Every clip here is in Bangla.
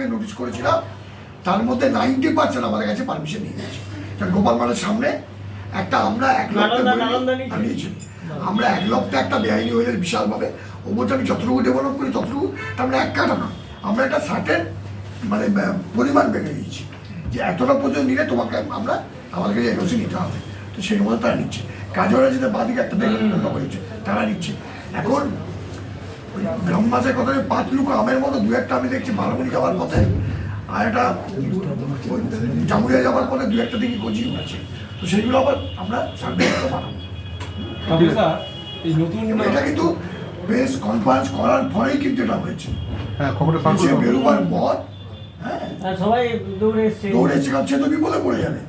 আগে নোটিশ করেছিলাম তার মধ্যে নাইনটি পার্সেন্ট আমাদের কাছে পারমিশন নিয়ে নিয়েছে কারণ গোপাল মাঠের সামনে একটা আমরা এক লক্ষ নিয়েছে? আমরা এক লক্ষে একটা বেআইনি হয়ে যায় বিশালভাবে। ওর মধ্যে আমি যতটুকু ডেভেলপ করি ততটুকু তার মানে এক কাটা না। আমরা একটা সার্টেন মানে পরিমাণ বেঁধে দিয়েছি। যে এতটা পর্যন্ত নিলে তোমাকে আমরা আমাদের কাছে এনওসি নিতে হবে। তো সেই মতো তারা নিচ্ছে। কাজরা যেটা বাদিকে একটা দেখলাম হয়েছে তারা নিচ্ছে। এখন ওই গ্রাম মাছের কথা ওই পাঁচ লুকো আমের মতো দু একটা আমি দেখছি বারামুড়ি যাওয়ার পথে আর একটা ওই জামুরিয়া যাওয়ার পথে দু একটা দেখি কোচিং আছে তো সেইগুলো আবার আমরা এই নতুন এটা কিন্তু প্রেস কনফারেন্স করার পরেই কিন্তু এটা হয়েছে। হ্যাঁ খবরটা বেরোবার পর হ্যাঁ আর সবাই দৌড়ে এসছে। দৌড়ে এসে সে তো বিপদে পড়ে যাবে।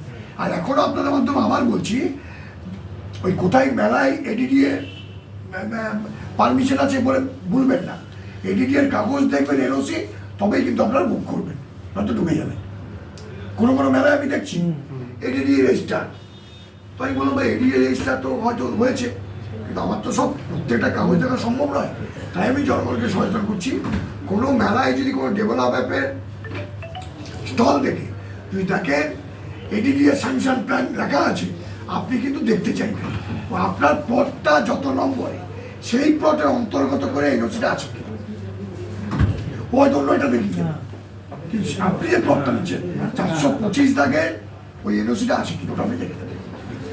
আর এখনও আপনাদের মাধ্যমে আবার বলছি ওই কোথায় মেলায় এডিডিএ পারমিশন আছে বলে ভুলবেন না। এডিডিএর কাগজ দেখবেন এনওসি তবেই কিন্তু আপনারা বুক করবেন নয়তো ঢুকে যাবে কোনো কোনো মেলায় আমি দেখছি এডিডি রেজিস্টার তো আমি বললাম ভাই এডিডি রেজিস্টার তো হয়তো হয়েছে কিন্তু আমার তো সব প্রত্যেকটা কাগজ দেখা সম্ভব নয়। তাই আমি জনগণকে সচেতন করছি কোনো মেলায় যদি কোনো ডেভেলপ অ্যাপের স্টল দেখে যদি দেখেন এডিডিএ স্যাংশন প্ল্যান লেখা আছে আপনি কিন্তু দেখতে চাইবেন। আপনার প্লটটা যত নম্বরে সেই প্লটের অন্তর্গত করে এনওসিটা আছে কি? ও হয়তো অন্য এটা দেখি কিন্তু আপনি যে প্লটটা নিচ্ছেন চারশো পঁচিশ দাগে ওই এনওসিটা আছে কি? ওটা আপনি দেখে দেবেন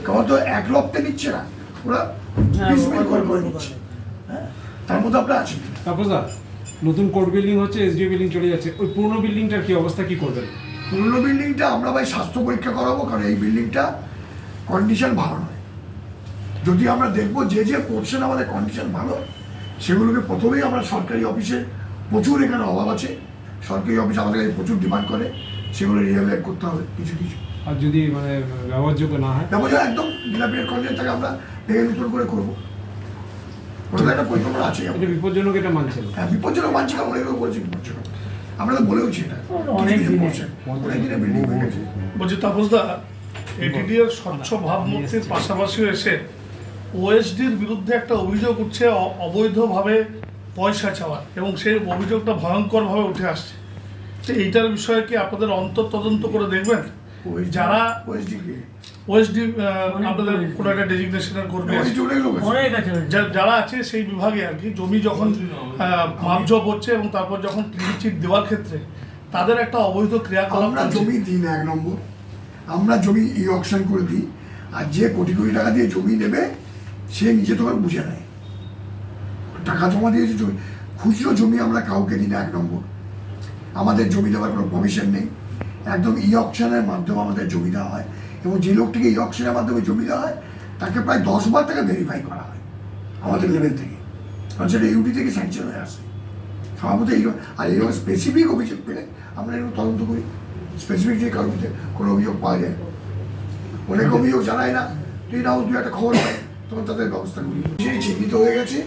কারণ তো এক লক্ষে নিচ্ছে না ওরা হ্যাঁ, করে করে নিচ্ছে। হ্যাঁ তার মধ্যে আপনার আছে তারপর নতুন কোর্ট বিল্ডিং হচ্ছে এসডিও বিল্ডিং চলে যাচ্ছে। ওই পুরনো বিল্ডিংটার কি অবস্থা কি করবেন? পুরনো বিল্ডিংটা আমরা ভাই স্বাস্থ্য পরীক্ষা করাবো কারণ এই বিল্ডিংটা কন্ডিশন ভালো নয়। যদি আমরা দেখব যে যে পোর্শন আমাদের কন্ডিশন ভালো সেগুলোকে প্রথমেই আমরা সরকারি অফিসে প্রচুর এখানে অভাব আছে। সরকারি অফিস আমাদের কাছে প্রচুর ডিমান্ড করে সেগুলো রিয়েলাইজ করতে হবে কিছু কিছু। আর যদি মানে ব্যবহারযোগ্য না হয়? ব্যবসা একদম ডিলাপিয়ার কন্ডিশন থাকে আমরা দেখে নতুন করে করব। একটা পরিকল্পনা আছে। এটা বিপজ্জনক এটা মানছেন? হ্যাঁ বিপজ্জনক মানছি বলেছি আমরা তো বলেওছি এটা। অনেক দিনের বিল্ডিং হয়ে গেছে বলছি তাপসদা এটিডিএর স্বচ্ছ ভাবমূর্তির পাশাপাশিও এসে ওএসডির বিরুদ্ধে একটা অভিযোগ উঠছে অ- অবৈধভাবে পয়সা চাওয়ার এবং সেই অভিযোগটা ভয়ঙ্করভাবে উঠে আসছে। তো এইটার বিষয়ে কি আপনাদের অন্তর তদন্ত করে দেখবেন? যারা ওএসডিকে ওএসডি আপনাদের কোনো একটা ডেজিগনেশনের করবে যারা আছে সেই বিভাগে আর কি জমি যখন মাপজব হচ্ছে এবং তারপর যখন ক্লিন চিট দেওয়ার ক্ষেত্রে তাদের একটা অবৈধ ক্রিয়াকলাপ আমরা জমি দিই না এক নম্বর। আমরা জমি ই অকশন করে দিই, আর যে কোটি কোটি টাকা দিয়ে জমি নেবে, সে নিজে তোমার বুঝে নেয়। টাকা জমা দিয়েছে জমি, খুচরো জমি আমরা কাউকে দিই না এক নম্বর। আমাদের জমি দেওয়ার কোনো কমিশন নেই। একদম ই অকশনের মাধ্যমে আমাদের জমি দেওয়া হয়। এবং যে লোকটিকে ই অকশনের মাধ্যমে জমি দেওয়া হয়, তাকে প্রায় দশ বার টাকা ভেরিফাই করা হয়, আমাদের লেভেল থেকে। কারণ সেটা ইউটি থেকে স্যাংশন হয়ে আসে। স্বভাবত এই আর এরকম স্পেসিফিক অভিযোগ পেলে আমরা এরকম তদন্ত করি। স্পেসিফিক যে কারোর মধ্যে কোনো অভিযোগ পাওয়া যায় অনেক অভিযোগ জানায় না। তুই না তুই একটা খবর পাই তখন তাদের ব্যবস্থা করি। সেই চিহ্নিত হয়ে গেছে।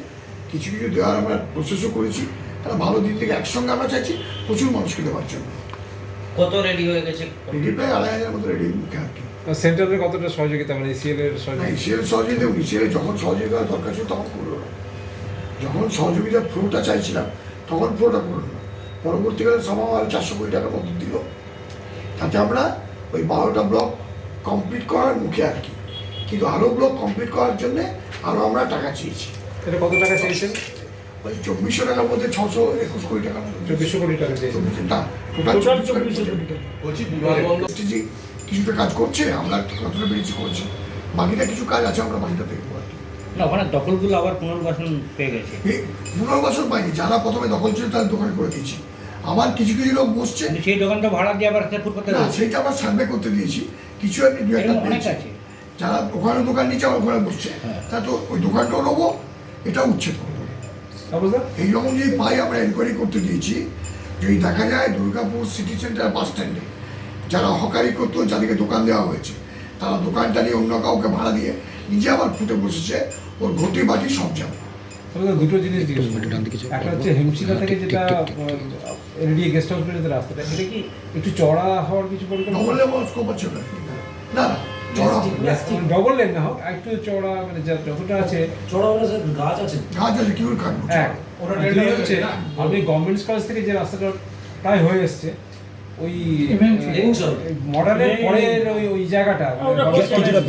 কিছু কিছু দেওয়ার আমরা প্রসেসও করেছি। তারা ভালো দিন থেকে একসঙ্গে আমরা চাইছি প্রচুর মানুষকে দেওয়ার জন্য কত রেডি হয়ে গেছে? রেডি প্রায় আড়াই হাজার মতো রেডি মুখে আর কি। সেন্টারের কতটা সহযোগিতা? মানে এসিএল এর সহযোগিতা? ইসিএল সহযোগিতা ইসিএল যখন সহযোগিতা দরকার ছিল তখন করল না। যখন সহযোগিতা ফ্লোটা চাইছিলাম তখন ফ্লোটা করল না। পরবর্তীকালে সমাজ আরও চারশো কোটি টাকার মতো দিল। তাতে আমরা ওই বারোটা ব্লক কমপ্লিট করার মুখে আর কি। কিন্তু আরও ব্লক কমপ্লিট করার জন্য আরও আমরা টাকা চেয়েছি। এটা কত টাকা চেয়েছেন? ওই চব্বিশশো টাকার মধ্যে ছশো একুশ কোটি টাকার চব্বিশশো কোটি টাকা চব্বিশশো না চব্বিশশো চব্বিশশো কোটি টাকা। STG কিছুটা কাজ করছে আমরা কতটা পেরেছি করছি বাকিটা কিছু কাজ আছে আমরা বাকিটা দেখব আর কি। না ওখানে দখলগুলো আবার পুনর্বাসন পেয়ে গেছে। পুনর্বাসন পাইনি যারা প্রথমে দখল ছিল তাদের দোকানে করে দিয়েছি। আবার কিছু কিছু লোক বসছে। সেই দোকানটা ভাড়া দিয়ে আবার করতে না সেইটা আবার সার্ভে করতে দিয়েছি। কিছু এমনি দু একটা। আছে। যারা ওখানে দোকান নিচ্ছে আবার ওখানে বসছে। তা তো ওই দোকানটাও নেব এটা উচ্ছেদ করব এইরকম যদি পাই আমরা এনকোয়ারি করতে দিয়েছি যদি দেখা যায় দুর্গাপুর সিটি সেন্টার বাস স্ট্যান্ডে যারা হকারি করতো যাদেরকে দোকান দেওয়া হয়েছে তারা দোকানটা নিয়ে অন্য কাউকে ভাড়া দিয়ে নিজে আবার ফুটে বসেছে ওর ঘটি বাটি সব যাবে। দুটো জিনিস জিজ্ঞেস করি একটা হচ্ছে হেমশিলা থেকে যেটা এলডিএ গেস্ট হাউস পর্যন্ত রাস্তাটা এটা কি একটু চড়া হওয়ার কিছু পরিকল্পনা? ডবল লেভেল স্কোপ আছে না। ডবল লেন না হোক একটু চড়া মানে যা- যতটা আছে। চড়া হলে গাছ আছে। গাছ আছে কি করে কাটবো আর দুই হচ্ছে। আপনি গভর্নমেন্ট কলেজ থেকে যে রাস্তাটা প্রায় হয়ে এসছে ওই ওই ওই জায়গাটা। কিছুটা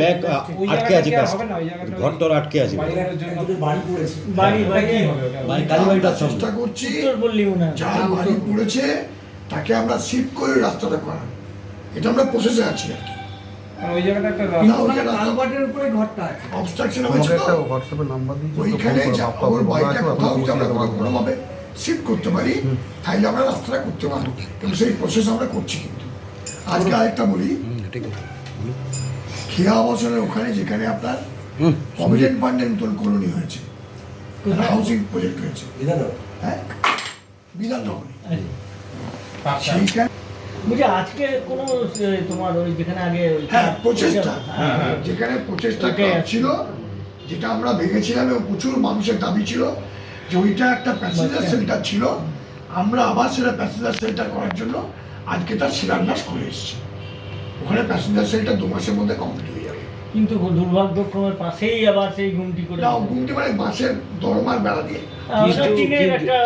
আটকে আছে কাজ আটকে আছে। বাড়ি? বাড়ি চেষ্টা করছি মনে যার বাড়ি পড়েছে তাকে আমরা শিফট করে রাস্তাটা করা এটা আমরা প্রসেসে আছি আর কি। ওই জায়গাটা একটা উপরে ঘরটা আছে। অবস্ট্রাকশন হয়েছে তো। হোয়াটসঅ্যাপে নাম্বার দিয়েছে ওইখানে যা ওর বাড়িটা কোথাও যদি ওইখানে কোনোভাবে। শিফট করতে পারি তাহলে আমরা রাস্তাটা করতে পারব। এবং সেই প্রসেস আমরা করছি কিন্তু। আজকে আরেকটা বলি। খেয়া বছরের ওখানে যেখানে আপনার প্রভিডেন্ট ফান্ডের নতুন কলোনি হয়েছে। হাউসিং প্রজেক্ট হয়েছে। হ্যাঁ? বিধাননগরে। সেইখানে আজকে কোনো তোমার ওই যেখানে আগে হ্যাঁ প্রচেষ্টা। হ্যাঁ, হ্যাঁ। যেখানে প্রচেষ্টা। ছিল যেটা আমরা ভেঙেছিলাম এবং প্রচুর মানুষের দাবি ছিল যে ওইটা একটা প্যাসেঞ্জার সেন্টার ছিল আমরা আবার সেটা প্যাসেঞ্জার সেন্টার করার জন্য আজকে তার শিলান্যাস করে এসেছি। ওখানে প্যাসেঞ্জার সেন্টার দু মাসের মধ্যে কমপ্লিট হয়ে যাবে। কিন্তু দুর্ভাগ্যক্রমে পাশেই আবার সেই ঘুমটি করে না ঘুমটি মানে বাসের দরমার বেড়া দিয়ে। একটা